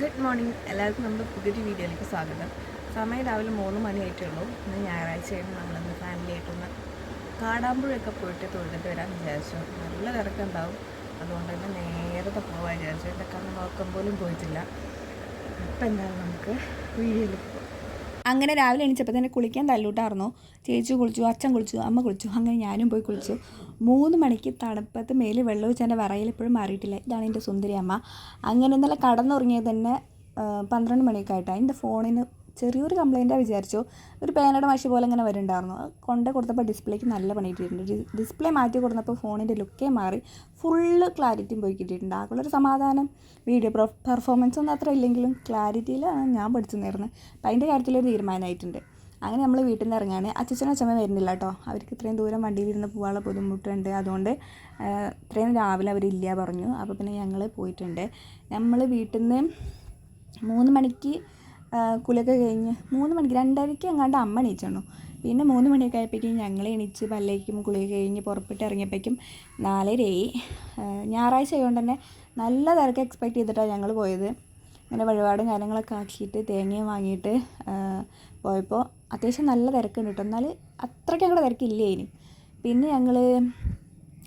Good morning. എല്ലാവർക്കും നമ്മുടെ പുതിയൊരു വീഡിയോയിലേക്ക് സ്വാഗതം. സമയം രാവിലെ മൂന്ന് ഉള്ളൂ ഇന്ന് ഞായറാഴ്ചയാണ് നമ്മളിന്ന് ഫാമിലി ആയിട്ടൊന്ന് കാടാമ്പുഴയൊക്കെ പോയിട്ട് തൊഴുതിട്ട് വരാൻ വിചാരിച്ചു. നല്ല തിരക്കുണ്ടാവും അതുകൊണ്ട് തന്നെ നേരത്തെ പോകാൻ വിചാരിച്ചു. എന്റെ കണ്ണ് നോക്കം പോലും പോയിട്ടില്ല. ഇപ്പം എന്തായാലും നമുക്ക് വീഡിയോയിൽ അങ്ങനെ രാവിലെ എണീച്ചപ്പോൾ തന്നെ കുളിക്കാൻ തല്ലൂട്ടായിരുന്നു ചേച്ചി കുളിച്ചു അച്ഛൻ കുളിച്ചു അമ്മ കുളിച്ചു. അങ്ങനെ ഞാനും പോയി കുളിച്ചു. മൂന്ന് മണിക്ക് തണുപ്പത്ത് മേൽ വെള്ളം ഒഴിച്ച് എന്റെ വറയിൽ ഇപ്പോഴും മാറിയിട്ടില്ല. ഇതാണ് എന്റെ സുന്ദരി അമ്മ. അങ്ങനെ ഇന്നലെ കടന്നുറങ്ങിയത് തന്നെ പന്ത്രണ്ട് മണിയൊക്കെ ആയിട്ടാണ് എന്റെ ഫോണിന് ചെറിയൊരു കംപ്ലൈന്റാണ് വിചാരിച്ചു. ഒരു പേനയുടെ മഷി പോലെ ഇങ്ങനെ വരുന്നുണ്ടായിരുന്നു. കൊണ്ട് കൊടുത്തപ്പോൾ ഡിസ്പ്ലേക്ക് നല്ല പണി കിട്ടിയിട്ടുണ്ട് ഡിസ്പ്ലേ മാറ്റി കൊടുത്തപ്പോൾ ഫോണിന്റെ ലുക്കേ മാറി. ഫുള്ള് ക്ലാരിറ്റിയും പോയി കിട്ടിയിട്ടുണ്ട്. ആകുള്ളൊരു സമാധാനം. വീഡിയോ പെർഫോമൻസ് ഒന്നും അത്ര ഇല്ലെങ്കിലും ക്ലാരിറ്റിയിലാണ് ഞാൻ പഠിച്ചു നേരുന്നത് അപ്പം അതിന്റെ കാര്യത്തിലൊരു തീരുമാനമായിട്ടുണ്ട്. അങ്ങനെ നമ്മൾ വീട്ടിൽ നിന്ന് ഇറങ്ങുകയാണ് അച്ഛനും അച്ഛമ്മ വരുന്നില്ല കേട്ടോ അവർക്ക് ഇത്രയും ദൂരം വണ്ടിയിലിരുന്ന് പോകാനുള്ള ബുദ്ധിമുട്ടുണ്ട്. അതുകൊണ്ട് ഇത്രയും രാവിലെ അവരില്ല പറഞ്ഞു. അപ്പോൾ പിന്നെ ഞങ്ങൾ പോയിട്ടുണ്ട്. നമ്മൾ വീട്ടിൽ നിന്ന് മൂന്ന് മണിക്ക് കുലൊക്കെ കഴിഞ്ഞ് മൂന്ന് മണിക്ക് രണ്ടരയ്ക്ക് എങ്ങാണ്ട് അമ്മ എണീച്ചാണു. പിന്നെ മൂന്ന് മണിയൊക്കെ ആയപ്പോഴേക്കും ഞങ്ങൾ എണീച്ച് പല്ലേക്കും കുളിയൊക്കെ കഴിഞ്ഞ് പുറപ്പെട്ട് ഇറങ്ങിയപ്പോഴേക്കും നാലരയായി. ഞായറാഴ്ച ആയതുകൊണ്ട് തന്നെ നല്ല തിരക്ക് എക്സ്പെക്റ്റ് ചെയ്തിട്ടാണ് ഞങ്ങൾ പോയത്. അങ്ങനെ വഴിപാടും കാര്യങ്ങളൊക്കെ ആക്കിയിട്ട് തേങ്ങയും വാങ്ങിയിട്ട് പോയപ്പോൾ അത്യാവശ്യം നല്ല തിരക്കുണ്ട് കേട്ടോ എന്നാൽ അത്രയ്ക്ക് അങ്ങോട്ട് തിരക്കില്ല ഇനി. പിന്നെ ഞങ്ങൾ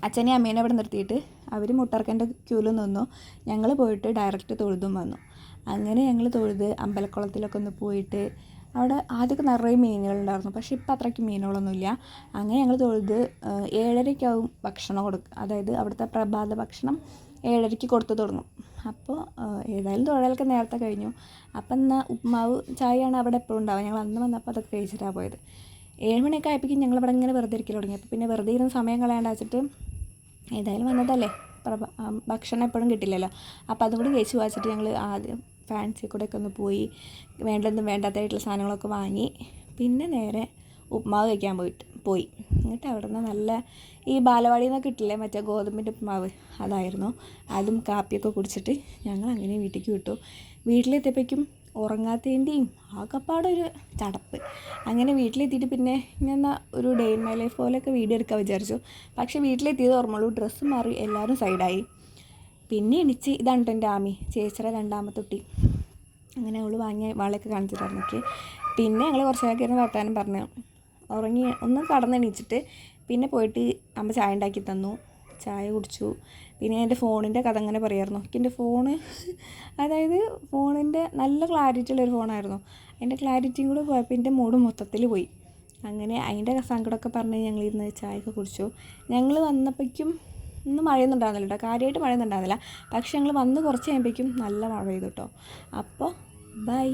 അച്ഛനെയും അമ്മേനെ അവിടെ നിർത്തിയിട്ട് അവർ മുട്ടർക്കന്റെ ക്യൂവിൽ നിന്നു. ഞങ്ങൾ പോയിട്ട് ഡയറക്റ്റ് തൊഴുതും വന്നു. അങ്ങനെ ഞങ്ങൾ തൊഴുത് അമ്പലക്കുളത്തിലൊക്കെ ഒന്ന് പോയിട്ട് അവിടെ ആദ്യമൊക്കെ നിറയെ മീനുകളുണ്ടായിരുന്നു പക്ഷേ ഇപ്പം അത്രയ്ക്ക് മീനുകളൊന്നുമില്ല അങ്ങനെ ഞങ്ങൾ തൊഴുത് ഏഴരയ്ക്കാവും ഭക്ഷണം കൊടുക്കുക അതായത് അവിടുത്തെ പ്രഭാത ഭക്ഷണം ഏഴരയ്ക്ക് കൊടുത്തു തുടങ്ങും. അപ്പോൾ ഏതായാലും തൊഴിലൊക്കെ നേരത്തെ കഴിഞ്ഞു. അപ്പം എന്നാൽ ഉപ്മാവ് ചായയാണ് അവിടെ എപ്പോഴും ഉണ്ടാവുക. ഞങ്ങൾ അന്ന് വന്നപ്പോൾ അതൊക്കെ കഴിച്ചിട്ടാണ് പോയത്. ഏഴ് മണിയൊക്കെ ആയപ്പോഴേക്കും ഞങ്ങൾ ഇവിടെ ഇങ്ങനെ വെറുതെ ഇരിക്കൽ തുടങ്ങി. അപ്പോൾ പിന്നെ വെറുതെ ഇരുന്ന് സമയം കളയാണ്ട് വെച്ചിട്ട് ഏതായാലും വന്നതല്ലേ? ഭക്ഷണം എപ്പോഴും കിട്ടില്ലല്ലോ. അപ്പോൾ അതും കൂടി കഴിച്ച് വായിച്ചിട്ട് ഞങ്ങൾ ആദ്യം ഫാൻസി ഒക്കെ ഒന്ന് പോയി വേണ്ടതും വേണ്ടാത്തതായിട്ടുള്ള സാധനങ്ങളൊക്കെ വാങ്ങി. പിന്നെ നേരെ ഉപ്മാവ് കഴിക്കാൻ പോയിട്ട്. പോയി. എന്നിട്ട് അവിടെ നിന്ന് നല്ല ഈ ബാലവാടിയിൽ നിന്ന് കിട്ടില്ലേ മറ്റേ ഗോതമ്പിന്റെ മാവ് അതായിരുന്നു. അതും കാപ്പിയൊക്കെ കുടിച്ചിട്ട് ഞങ്ങൾ അങ്ങനെ വീട്ടിലേക്ക് വിട്ടു. വീട്ടിലെത്തിയപ്പോഴേക്കും ഉറങ്ങാത്തതിന്റെയും ആകപ്പാടൊരു ചടപ്പ്. അങ്ങനെ വീട്ടിലെത്തിയിട്ട് പിന്നെ ഞാൻ ഒരു ഡേ ഇൻ മൈ ലൈഫ് പോലെയൊക്കെ വീഡിയോ എടുക്കാൻ വിചാരിച്ചു. പക്ഷേ വീട്ടിലെത്തിയത് ഓർമ്മയുള്ളൂ. ഡ്രസ്സ് മാറി എല്ലാവരും സൈഡായി പിന്നെ എണിച്ച് ഇതാണ് എന്റെ ആമി ചേച്ചിയുടെ രണ്ടാമത്തെ കുട്ടി. അങ്ങനെ അവൾ വാങ്ങിയ വളയൊക്കെ കാണിച്ചിട്ടായിരുന്നു എനിക്ക് പിന്നെ ഞങ്ങൾ കുറച്ച് നേരം ഇരുന്ന് വർത്താനം പറഞ്ഞു. ഉറങ്ങി ഒന്ന് കടന്നെണീച്ചിട്ട് പിന്നെ പോയിട്ട് അമ്മ ചായ ഉണ്ടാക്കി തന്നു. ചായ കുടിച്ചു. പിന്നെ എന്റെ ഫോണിന്റെ കഥ അങ്ങനെ പറയായിരുന്നു. എനിക്ക് എന്റെ ഫോണ് അതായത് ഫോണിന്റെ നല്ല ക്ലാരിറ്റി ഉള്ളൊരു ഫോണായിരുന്നു. അതിന്റെ ക്ലാരിറ്റിയും കൂടെ പോയപ്പോൾ എന്റെ മൂഡ് മൊത്തത്തിൽ പോയി. അങ്ങനെ അതിന്റെ സങ്കടമൊക്കെ പറഞ്ഞ് ഞങ്ങളിരുന്ന് ചായയൊക്കെ കുടിച്ചു. ഞങ്ങൾ വന്നപ്പോഴേക്കും ഇന്ന് മഴയൊന്നും ഉണ്ടാകുന്നില്ല കേട്ടോ. കാര്യമായിട്ട് മഴയൊന്നും ഉണ്ടാകുന്നില്ല പക്ഷെ ഞങ്ങൾ വന്ന് കുറച്ച് കഴിയുമ്പോഴേക്കും നല്ല മഴ പെയ്തു കേട്ടോ. അപ്പോൾ ബൈ.